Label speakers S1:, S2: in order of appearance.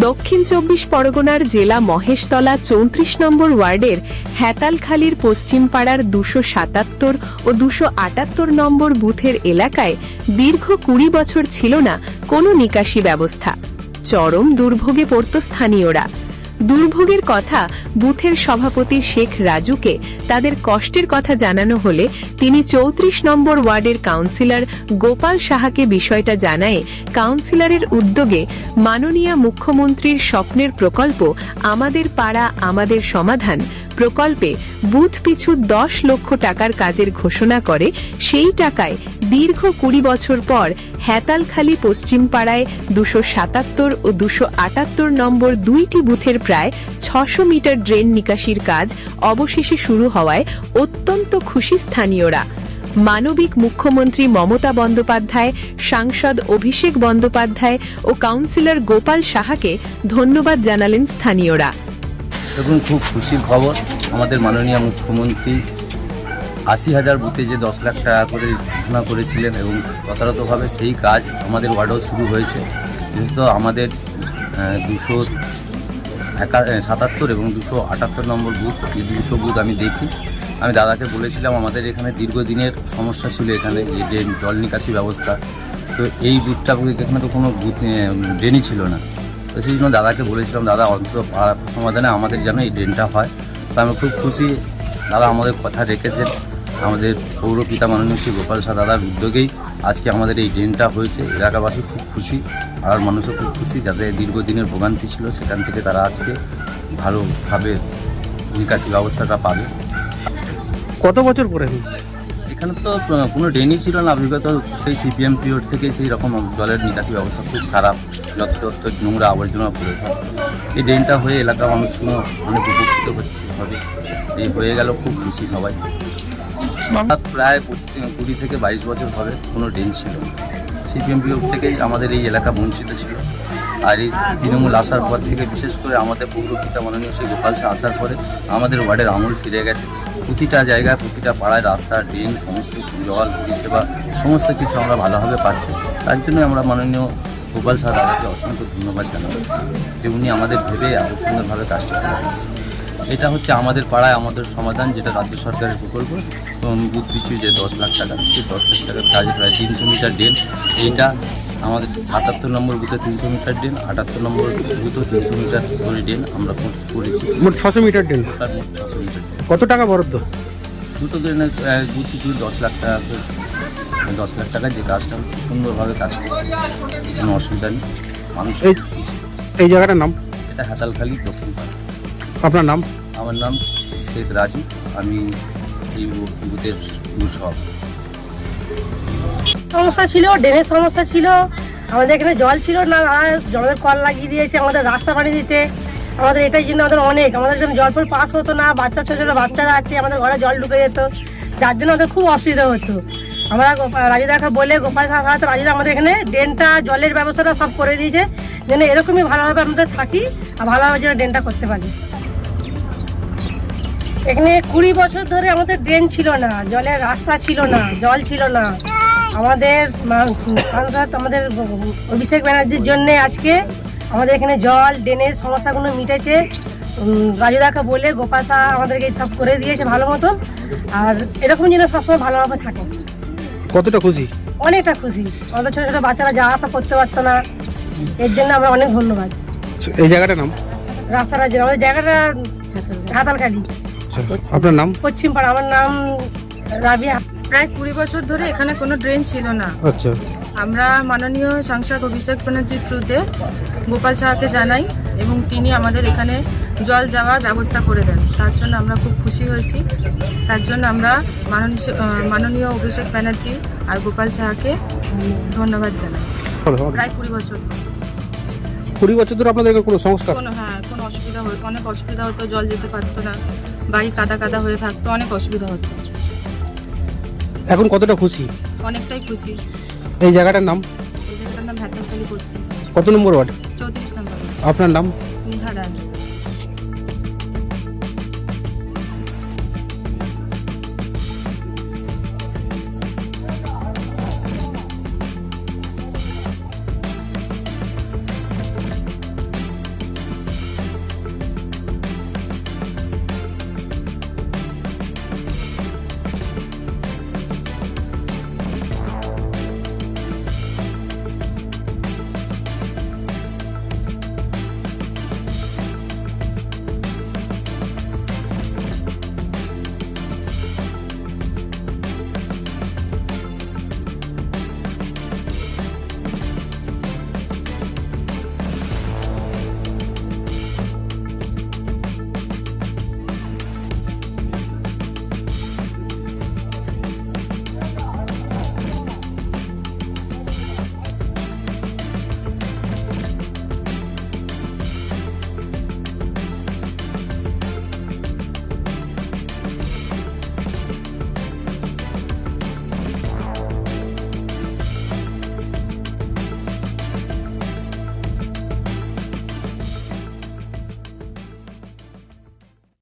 S1: দক্ষিণ চব্বিশ পরগনার জেলা মহেশতলা চৌত্রিশ নম্বর ওয়ার্ডের হ্যাতালখালীর পশ্চিম পাড়ার দুশো সাতাত্তর ও দুশো আটাত্তর নম্বর বুথের এলাকায় দীর্ঘ কুড়ি বছর ছিল না কোনো নিকাশি ব্যবস্থা। চরম দুর্ভোগে পড়ত স্থানীয়রা। দুর্ভোগের কথা বুথের সভাপতি শেখ রাজুকে তাদের কষ্টের কথা জানানো হলে তিনি চৌত্রিশ নম্বর ওয়ার্ডের কাউন্সিলর গোপাল সাহাকে বিষয়টা জানায় কাউন্সিলরের উদ্যোগে মাননীয় মুখ্যমন্ত্রীর স্বপ্নের প্রকল্প আমাদের পাড়া, আমাদের সমাধান প্রকল্পে বুথ পিছু দশ লক্ষ টাকার কাজের ঘোষণা করে, সেই টাকায় দীর্ঘ কুড়ি বছর পর হ্যাতালখালী পশ্চিম পাড়ায় দুশো সাতাত্তর ও দুশো আটাত্তর নম্বর দুইটি বুথের প্রায় ছশো মিটার ড্রেন নিকাশির কাজ অবশেষে শুরু হওয়ায় অত্যন্ত খুশি স্থানীয়রা। মানবিক মুখ্যমন্ত্রী মমতা বন্দ্যোপাধ্যায়, সাংসদ অভিষেক বন্দ্যোপাধ্যায় ও কাউন্সিলর গোপাল সাহাকে ধন্যবাদ জানালেন স্থানীয়রা।
S2: দেখুন, খুব খুশির খবর। আমাদের মাননীয় মুখ্যমন্ত্রী আশি হাজার বুথে যে দশ লাখ টাকা করে ঘোষণা করেছিলেন এবং যথাযথভাবে সেই কাজ আমাদের ওয়ার্ডেও শুরু হয়েছে। বিশেষত আমাদের দুশো সাতাত্তর এবং দুশো আটাত্তর নম্বর বুথ এই দুটো বুথ আমি দেখি। আমি দাদাকে বলেছিলাম, আমাদের এখানে দীর্ঘদিনের সমস্যা ছিল এখানে যে ড্রেন জল নিকাশি ব্যবস্থা। তো এই বুথটা, এখানে তো কোনো বুথ ড্রেনই ছিল না। তো সেই জন্য দাদাকে বলেছিলাম, দাদা, অন্তত পাড়া সমাধানে আমাদের যেন এই ড্রেনটা হয়। তো আমি খুব খুশি, দাদা আমাদের কথা রেখেছেন। আমাদের পৌর পিতা মাননীয় শ্রী গোপাল শাহ দাদার উদ্যোগেই আজকে আমাদের এই ড্রেনটা হয়েছে। এলাকাবাসী খুব খুশি আর মানুষও খুব খুশি, যাদের দীর্ঘদিনের ভোগান্তি ছিল সেখান থেকে তারা আজকে ভালোভাবে নিকাশি ব্যবস্থাটা পাবে।
S3: কত বছর পরে?
S2: এখানে তো কোনো ড্রেনই ছিল না। বিগত সেই সিপিএম পিরিয়ড থেকে সেই রকম জলের নিকাশি ব্যবস্থা খুব খারাপ। যত্রতত্র নোংরা আবর্জনা পড়ে থাকে এই ড্রেনটা হয়ে এলাকার মানুষগুলো অনেক উপকৃত হচ্ছে। হবে এই হয়ে গেল খুব খুশি সবাই। প্রায় কুড়ি থেকে বাইশ বছর হবে কোনো ড্রেন ছিল সিপিএম পিরিয়ড থেকেই আমাদের এই এলাকা বঞ্চিত ছিল। আর এই তৃণমূল আসার পর থেকে বিশেষ করে আমাদের পৌরপিতা মাননীয় শ্রী গোপাল শাহ আসার পরে আমাদের ওয়ার্ডের আমল ফিরে গেছে প্রতিটা জায়গায়, প্রতিটা পাড়ায় রাস্তা, ড্রেন, সমস্ত জল, পরিষেবা, সমস্ত কিছু আমরা ভালোভাবে পাচ্ছি তার জন্য আমরা মাননীয় গোপাল শাহ দাদাকে অসংখ্য ধন্যবাদ জানাব যে উনি আমাদের ভেবে এত সুন্দরভাবে কাজটা করে। এটা হচ্ছে আমাদের পাড়ায় আমাদের সমাধান যেটা রাজ্য সরকারের প্রকল্প। এবং বুথ পিছু যে দশ লাখ টাকা সেই দশ লাখ টাকার কাজে প্রায় তিনশো মিটার ড্রেন। এইটা আমাদের সাতাত্তর নম্বর বুথে তিনশো মিটার ড্রেন আটাত্তর নম্বর বুথেও তিনশো মিটার করে ড্রেন আমরা করেছি।
S3: মোট ছশো মিটার ড্রেন?
S2: মোট ছশো মিটার
S3: কত টাকা বরাদ্দ?
S2: দুটো ড্রেনের বুথ পিছু দশ লাখ টাকা করে দশ লাখ টাকার যে কাজটা হচ্ছে সুন্দরভাবে কাজ করছে কোনো অসুবিধা নেই। মানুষ
S3: এই- এই জায়গাটার নাম?
S2: এটা হাতালখালি দক্ষিণ পাড়া।
S3: আপনার নাম?
S2: আমার নাম শেখ রাজু। আমি এই বুথের বুথ সভাপতি
S4: সমস্যা ছিল ড্রেনের সমস্যা ছিল। আমাদের এখানে জল ছিল না আর জলের কল লাগিয়ে দিয়েছে আমাদের রাস্তা বানিয়ে দিয়েছে। আমাদের এটাই জন্য আমাদের অনেক আমাদের এখানে জল ফল পাস হতো না বাচ্চা ছোটো ছোটো বাচ্চারা আছে আমাদের ঘরে জল ঢুকে যেত। যার জন্য আমাদের খুব অসুবিধা হতো। আমরা রাজুদাকে বলে গোপাল সাহায্য রাজুদা আমাদের এখানে ড্রেনটা জলের ব্যবস্থাটা সব করে দিয়েছে। যেন এরকমই ভালোভাবে আমাদের থাকি আর ভালোভাবে যেন ড্রেনটা করতে পারি। এখানে কুড়ি বছর ধরে আমাদের ড্রেন ছিল না জলের রাস্তা ছিল না জল ছিল না। আমাদের সাংসদ আমাদের অভিষেক ব্যানার্জির জন্যে আজকে আমাদের এখানে জল ড্রেনের সমস্যাগুলো মিটেছে। রাজুদাকে বলে গোপাল শাহ আমাদেরকে সব করে দিয়েছে ভালো মতন। আর এরকম যেন সবসময় ভালোভাবে থাকে।
S3: কতটা খুশি?
S4: অনেকটা খুশি। আমাদের ছোটো ছোটো বাচ্চারা যাওয়া আসা করতে পারতো না। এর জন্য আমরা অনেক ধন্যবাদ।
S3: এই জায়গাটার নাম?
S4: রাস্তাটা যে আমাদের জায়গাটা হাতালখালি।
S3: আচ্ছা, আপনার নাম?
S4: পশ্চিম পাড়া আমার নাম রাবিয়া।
S5: প্রায় কুড়ি বছর ধরে এখানে কোনো ড্রেন ছিল না।
S3: আচ্ছা।
S5: আমরা মাননীয় সাংসদ অভিষেক ব্যানার্জির থ্রুতে গোপাল সাহাকে জানাই এবং তিনি আমাদের এখানে জল যাওয়ার ব্যবস্থা করে দেন। তার জন্য আমরা খুব খুশি হয়েছি। তার জন্য আমরা মাননীয় মাননীয় অভিষেক ব্যানার্জি আর গোপাল সাহাকে ধন্যবাদ জানাই। প্রায় কুড়ি বছর।
S3: কুড়ি বছর ধরে আপনাদের কোনো সংস্কার?
S5: কোনো হ্যাঁ কোনো অসুবিধা হতো অনেক অসুবিধা হতো জল যেতে পারতো না। বাড়ি কাদা কাদা হয়ে থাকতো অনেক অসুবিধা হতো।
S3: এখন কতটা খুশি?
S5: অনেকটাই খুশি।
S3: এই জায়গাটার নাম?
S5: এই জায়গাটার নাম ভ্যাটারখালি করছি।
S3: কত নম্বর ওয়ার্ড?
S5: চৌত্রিশ নম্বর।
S3: আপনার নাম?
S5: নিহারান